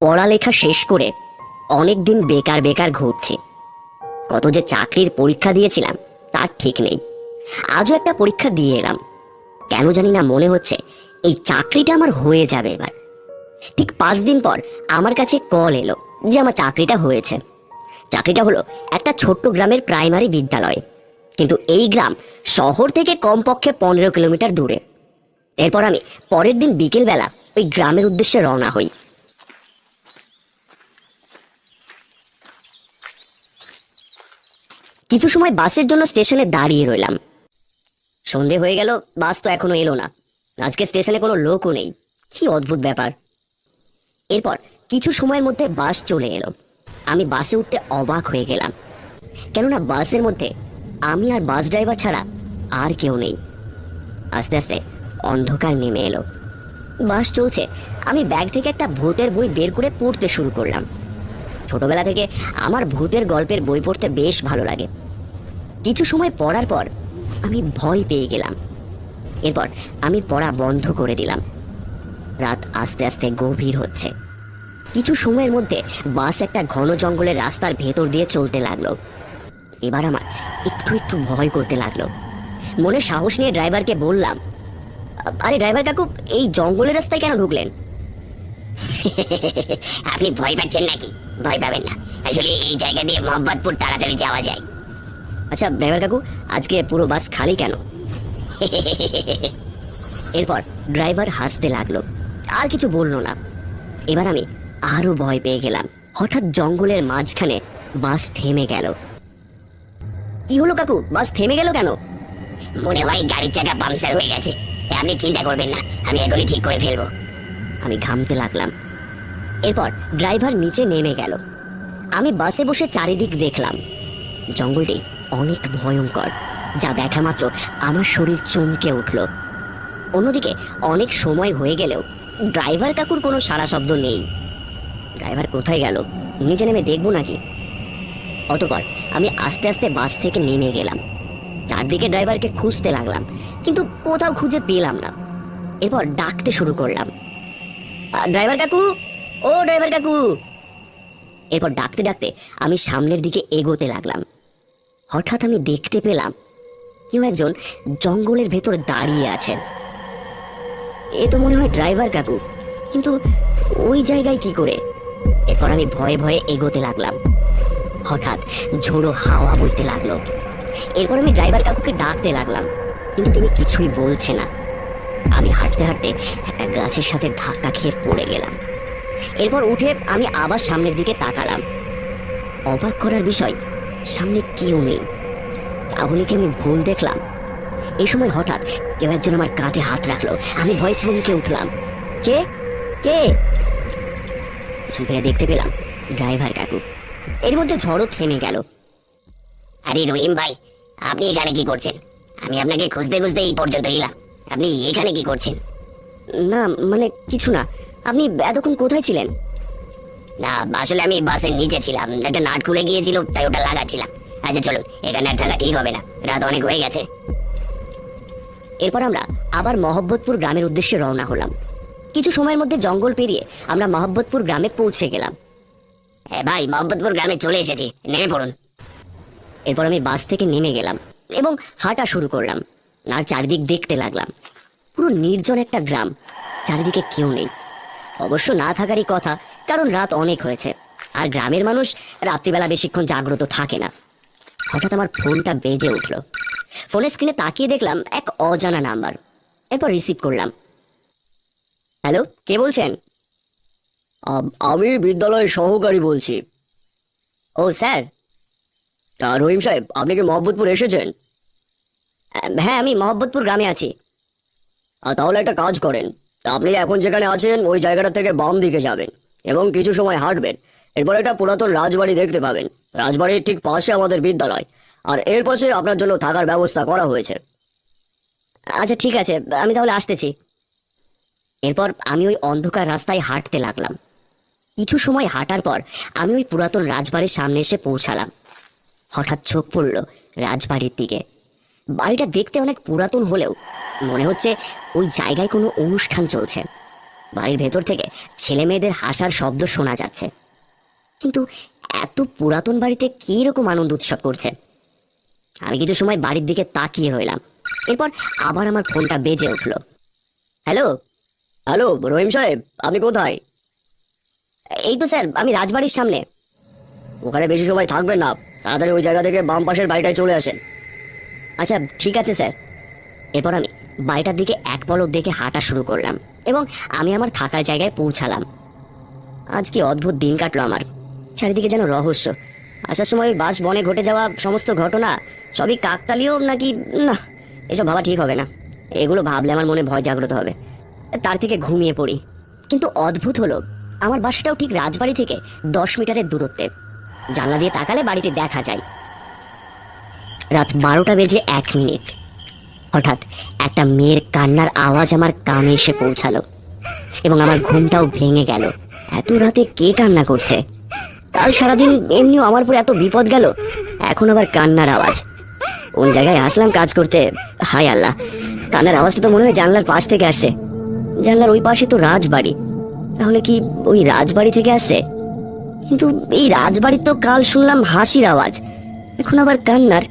পড়ালেখা শেষ করে অনেক দিন বেকার বেকার ঘুরছি। কত যে চাকরির পরীক্ষা দিয়েছিলাম, তার ঠিক নেই। আজও একটা পরীক্ষা দিয়ে এলাম। কেন জানি না মনে হচ্ছে এই চাকরিটা আমার হয়ে যাবে এবার। ঠিক পাঁচ দিন পর আমার কাছে কল এলো যে আমার চাকরিটা হয়েছে। চাকরিটা হলো একটা ছোট্ট গ্রামের প্রাইমারি বিদ্যালয়। কিন্তু এই গ্রাম শহর থেকে কমপক্ষে পনেরো কিলোমিটার দূরে। এরপর আমি পরের দিন বিকেলবেলা ওই গ্রামের উদ্দেশ্যে রওনা হই। কিছু সময় বাসের জন্য স্টেশনে দাঁড়িয়ে রইলাম। সন্ধে হয়ে গেল, বাস তো এখনও এলো না। আজকে স্টেশনে কোনো লোকও নেই। কি অদ্ভুত ব্যাপার। এরপর কিছু সময়ের মধ্যে বাস চলে এলো। আমি বাসে উঠতে অবাক হয়ে গেলাম। কেননা বাসের মধ্যে আমি আর বাস ড্রাইভার ছাড়া আর কেউ নেই। আস্তে আস্তে অন্ধকার নেমে এলো। বাস চলছে। আমি ব্যাগ থেকে একটা ভূতের বই বের করে পড়তে শুরু করলাম। ছোটবেলা থেকে আমার ভূতের গল্পের বই পড়তে বেশ ভালো লাগে। কিছু সময় পড়ার পর আমি ভয় পেয়ে গেলাম। এরপর আমি পড়া বন্ধ করে দিলাম। রাত আস্তে আস্তে গভীর হচ্ছে। কিছু সময়ের মধ্যে বাস একটা ঘন জঙ্গলের রাস্তার ভেতর দিয়ে চলতে লাগল। এবার আমার একটু একটু ভয় করতে লাগল। মনে সাহস নিয়ে ড্রাইভারকে বললাম আরে ড্রাইভার কাকু, এই জঙ্গলের রাস্তায় কেন ঢুকলেন? আপনি ভয় পাচ্ছেন নাকি? ভয় পাবেন না। আসলে এই জায়গা দিয়ে মোহাম্মদপুর তাড়াতাড়ি যাওয়া যায়। আচ্ছা ড্রাইভার কাকু, আজকে পুরো বাস খালি কেন? এরপর ড্রাইভার হাসতে লাগল। আর কিছু বলল না। এবার আমি আরও ভয় পেয়ে গেলাম। হঠাৎ জঙ্গলের মাঝখানে বাস থেমে গেল। কি হলো কাকু? বাস থেমে গেল কেন? মনে হয় গাড়ির চাকা পাংচার হয়ে গেছে। আপনি চিন্তা করবেন না, আমি এখনই ঠিক করে ফেলব। আমি ঘামতে লাগলাম। এরপর ড্রাইভার নিচে নেমে গেল। আমি বাসে বসে চারিদিক দেখলাম। জঙ্গলটি অনেক ভয়ঙ্কর, যা দেখা মাত্র আমার শরীর চমকে উঠল। অন্যদিকে অনেক সময় হয়ে গেলেও ড্রাইভার কাকুর কোনো সারা শব্দ নেই। ড্রাইভার কোথায় গেল? নিচে নেমে দেখব নাকি? অতপর আমি আস্তে আস্তে বাস থেকে নেমে গেলাম। চারদিকে ড্রাইভারকে খুঁজতে লাগলাম, কিন্তু কোথাও খুঁজে পেলাম না। এরপর ডাকতে শুরু করলাম। ড্রাইভার কাকু? ও, ড্রাইভার কাকু! এরপর ডাকতে ডাকতে আমি সামনের দিকে এগোতে লাগলাম। হঠাৎ আমি দেখতে পেলাম কেউ একজন জঙ্গলের ভেতর দাঁড়িয়ে আছেন। এ তো মনে হয় ড্রাইভার কাকু, কিন্তু ওই জায়গায় কি করে? এরপর আমি ভয়ে ভয়ে এগোতে লাগলাম। হঠাৎ ঝোড়ো হাওয়া বইতে লাগল। এরপর আমি ড্রাইভার কাকুকে ডাকতে লাগলাম। কিন্তু তিনি কিছুই বলছে না। আমি হাঁটতে হাঁটতে একটা গাছের সাথে ধাক্কা খেয়ে পড়ে গেলাম। এরপর উঠে আমি আবার সামনের দিকে তাকালাম। অবাক করার বিষয়, সামনে কেউ নেই। তাহলে কি আমি ভুল দেখলাম? এই সময় হঠাৎ কেউ একজন আমার কাঁধে হাত রাখল। আমি ভয় চমকে উঠলাম। কে? কে? দেখতে পেলাম ড্রাইভার কাকু। এর মধ্যে ঝড়ও থেমে গেল। আরে রহিম ভাই আপনি এখানে কি করছেন? আমি আপনাকে খুঁজতে খুঁজতে এই পর্যন্ত এলাম। আপনি এখানে কি করছেন? না মানে কিছু না। আপনি এতক্ষণ কোথায় ছিলেন? না আসলে আমি বাসের নিচে ছিলাম। একটা নাট খুলে গিয়েছিল তাই ওটা লাগাচ্ছিলাম। আচ্ছা চলুন এখানে আর থাকা ঠিক হবে না। রাত অনেক হয়ে গেছে। এরপর আমরা আবার মহব্বতপুর গ্রামের উদ্দেশ্যে রওনা হলাম। কিছু সময়ের মধ্যে জঙ্গল পেরিয়ে আমরা মহব্বতপুর গ্রামে পৌঁছে গেলাম। হ্যাঁ ভাই মহব্বতপুর গ্রামে চলে এসেছি। নেমে পড়ুন। এরপর আমি বাস থেকে নেমে গেলাম এবং হাঁটা শুরু করলাম আর চারিদিক দেখতে লাগলাম। পুরো নির্জন একটা গ্রাম চারিদিকে কেউ নেই। অবশ্য না থাকারই কথা কারণ রাত অনেক হয়েছে আর গ্রামের মানুষ রাত্রিবেলা বেশিক্ষণ জাগ্রত থাকে না। হঠাৎ আমার ফোনটা বেজে উঠল। ফোনের স্ক্রিনে তাকিয়ে দেখলাম এক অজানা নাম্বার। এরপর রিসিভ করলাম। হ্যালো কে বলছেন? আমি বিদ্যালয়ের সহকারী বলছি। ও স্যার। আহ, রহিম সাহেব আপনি কি মহব্বতপুর এসেছেন? হ্যাঁ আমি মহব্বতপুর গ্রামে আছি। তাহলে একটা কাজ করেন। আপনি এখন যেখানে আছেন ওই জায়গাটা থেকে বাম দিকে যাবেন এবং কিছু সময় হাঁটবেন। এরপর একটা পুরাতন রাজবাড়ি দেখতে পাবেন। রাজবাড়ির ঠিক পাশে আমাদের বিদ্যালয়। আর এর পাশে আপনার জন্য থাকার ব্যবস্থা করা হয়েছে। আচ্ছা ঠিক আছে। আমি তাহলে আসতেছি। এরপর আমি ওই অন্ধকার রাস্তায় হাঁটতে লাগলাম। কিছু সময় হাঁটার পর আমি ওই পুরাতন রাজবাড়ির সামনে এসে পৌঁছালাম। হঠাৎ চোখ পড়ল রাজবাড়ির দিকে। বাড়িটা দেখতে অনেক পুরাতন হলেও মনে হচ্ছে ওই জায়গায় কোনো অনুষ্ঠান চলছে। বাড়ির ভেতর থেকে ছেলে মেয়েদের হাসার শব্দ শোনা যাচ্ছে। কিন্তু এত পুরাতন বাড়িতে কি রকম আনন্দ উৎসব করছে? আমি কিছু সময় বাড়ির দিকে তাকিয়ে রইলাম। এরপর আবার আমার ফোনটা বেজে উঠল। হ্যালো? হ্যালো, রহিম সাহেব আমি কোথায়? এই তো স্যার, আমি রাজবাড়ির সামনে। ওখানে বেশি সময় থাকবেন না। তাড়াতাড়ি ওই জায়গা থেকে বাম পাশের বাড়িটায় চলে আসেন। আচ্ছা ঠিক আছে, স্যার। এরপর আমি বাড়িটার দিকে এক পলক দেখে হাঁটা শুরু করলাম এবং আমি আমার থাকার জায়গায় পৌঁছালাম। আজ কি অদ্ভুত দিন কাটলো আমার। চারিদিকে যেন রহস্য। আসার সময় বাস বনে ঘটে যাওয়া সমস্ত ঘটনা সবই কাকতালীয় নাকি না, এসব ভাবা ঠিক হবে না। এগুলো ভাবলে আমার মনে ভয় জাগ্রত হবে। তার থেকে ঘুমিয়ে পড়ি। কিন্তু অদ্ভুত হলো, আমার বাসাটাও ঠিক রাজবাড়ি থেকে দশ মিটারের দূরত্বে। জানলা দিয়ে তাকালে বাড়িটি দেখা যায়। রাত বারোটা বেজে এক মিনিট। হঠাৎ একটা মেয়ের কান্নার আওয়াজ আমার কানে এসে পৌঁছালো এবং আমার ঘুমটাও ভেঙে গেল। এত রাতে কে কান্না করছে? কাল সারাদিন এমনিও আমার উপর এত বিপদ গেল? এখন আবার কান্নার আওয়াজ। কোন জায়গায় আসলাম কাজ করতে? হায় আল্লাহ, কান্নার আওয়াজটা তো মনে হয় জানলার পাশ থেকে আসছে। জানলার ওই পাশে তো রাজবাড়ি। তাহলে কি ওই রাজবাড়ি থেকে আসছে? কিন্তু এই রাজবাড়ির তো কাল শুনলাম হাসির আওয়াজ। এখন আবার কান্নার।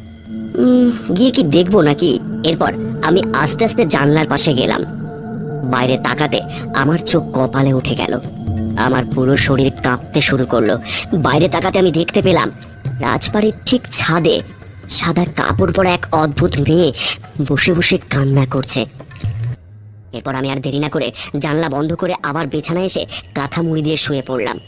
গিয়ে কি দেখব নাকি? এরপর আমি আস্তে আস্তে জানলার পাশে গেলাম। বাইরে তাকাতে আমার চোখ কপালে উঠে গেল। আমার পুরো শরীর কাঁপতে শুরু করল। বাইরে তাকাতে আমি দেখতে পেলাম, রাজবাড়ির ঠিক ছাদে সাদা কাপড় পরা এক অদ্ভুত মেয়ে বসে বসে কান্না করছে। এরপর আমি আর দেরি না করে জানলা বন্ধ করে আবার বিছানায় এসে কাঁথা মুড়ি দিয়ে শুয়ে পড়লাম।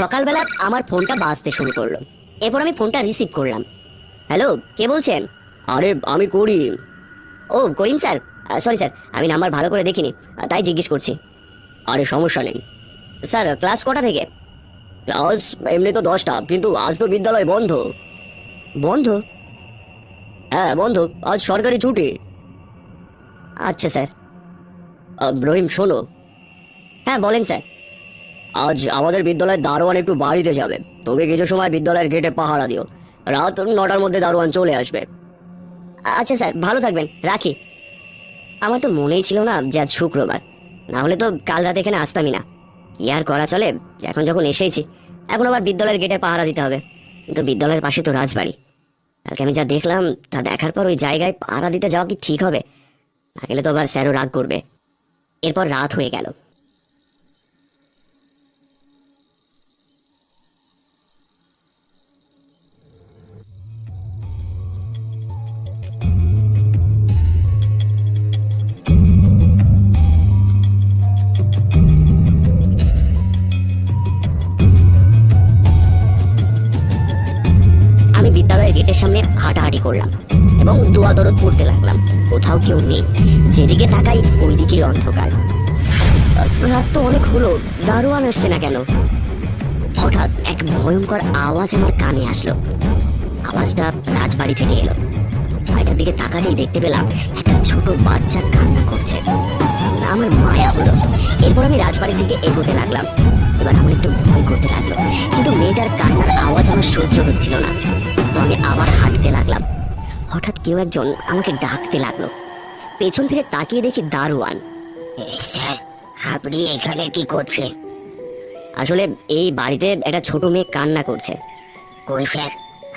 সকালবেলা আমার ফোনটা বাজতে শুরু করল। এরপর আমি ফোনটা রিসিভ করলাম। হ্যালো, কে বলছেন? আরে, আমি করিম। ও, করিম স্যার। সরি স্যার, আমি নাম্বার ভালো করে দেখিনি। তাই জিজ্ঞেস করছি। আরে, সমস্যা নেই। স্যার, ক্লাস কটা থেকে? ক্লাস এমনি তো দশটা, কিন্তু আজ তো বিদ্যালয় বন্ধ। বন্ধ? হ্যাঁ বন্ধ। আজ সরকারি ছুটি। আচ্ছা স্যার। রহিম, শোনো। হ্যাঁ বলেন স্যার। আজ আমাদের বিদ্যালয়ের দারোয়ান একটু বাড়িতে যাবে। তবে কিছু সময় বিদ্যালয়ের গেটে পাহারা দিও। রাত নটার মধ্যে দারোয়ান চলে আসবে। আচ্ছা স্যার, ভালো থাকবেন। রাখি। আমার তো মনেই ছিল না যে আজ শুক্রবার। না হলে তো কাল রাত এখানে আসতামই না। কি আর করা চলে? এখন যখন এসেইছি এখন আবার বিদ্যালয়ের গেটে পাহারা দিতে হবে। কিন্তু বিদ্যালয়ের পাশে তো রাজবাড়ি। কালকে আমি যা দেখলাম, তা দেখার পর ওই জায়গায় পাহারা দিতে যাওয়া কি ঠিক হবে? না গেলে তো আবার স্যারও রাগ করবে। এরপর রাত হয়ে গেল। হাঁটাহাঁটি করলাম এবং দোয়া দরদ পড়তে লাগলাম। কোথাও কেউ নেই। যেদিকে তাকাই, ওইদিকেই অন্ধকার। রাত তো অনেক হলো, দারোয়ান আসছে না কেন? হঠাৎ এক ভয়ঙ্কর আওয়াজ আমার কানে আসলো। আওয়াজটা রাজবাড়ি থেকে এলো। বাড়িটার দিকে তাকাতেই দেখতে পেলাম একটা ছোট বাচ্চা কান্না করছে। আমার মায়া হলো। এরপর আমি রাজবাড়ির দিকে এগোতে লাগলাম। এবার আমার একটু ভয় করতে লাগল। আমার সহ্য হচ্ছিল না। তো আমি আবার হাঁটতে লাগলাম। হঠাৎ কেউ একজন আমাকে ডাকতে লাগল। পেছন ফিরে তাকিয়ে দেখি দারোয়ান। স্যার আপনি এখানে কি করছেন? আসলে এই বাড়িতে একটা ছোট মেয়ে কান্না করছে। কই স্যার?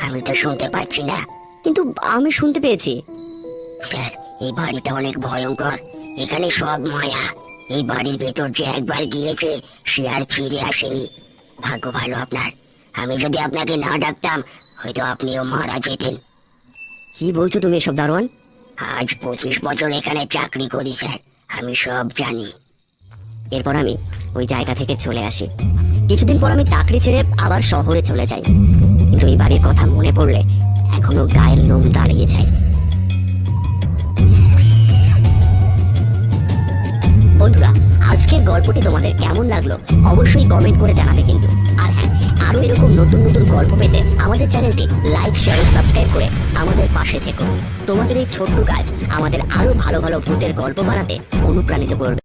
আমি তো শুনতে পাচ্ছি না। কিন্তু আমি শুনতে পেয়েছি। স্যার এই বাড়িটা অনেক ভয়ঙ্কর। এখানে সব মায়া। এই বাড়ির ভেতর যে একবার গিয়েছে সে আর ফিরে আসেনি। ভাগ্য ভালো আপনার। আমি যদি আপনাকে না ডাকতাম হয়তো আপনিও মারা যেতেন। কি বলছো তুমি এসব দারোয়ান? আজ পঁচিশ বছর এখানে চাকরি করি স্যার। আমি সব জানি। এরপর আমি ওই জায়গা থেকে চলে আসি। কিছুদিন পর আমি চাকরি ছেড়ে আবার শহরে চলে যাই। কিন্তু এই বাড়ির কথা মনে পড়লে এখনও গায়ের লোম দাঁড়িয়ে যায়। বন্ধুরা আজকের গল্পটি তোমাদের কেমন লাগল অবশ্যই কমেন্ট করে জানাবে কিন্তু। আর হ্যাঁ আরও এরকম নতুন নতুন গল্প পেতে আমাদের চ্যানেলটি লাইক শেয়ার ও সাবস্ক্রাইব করে আমাদের পাশে থেকো। তোমাদের এই ছোট্ট কাজ আমাদের আরও ভালো ভালো ভূতের গল্প বানাতে অনুপ্রাণিত করবে।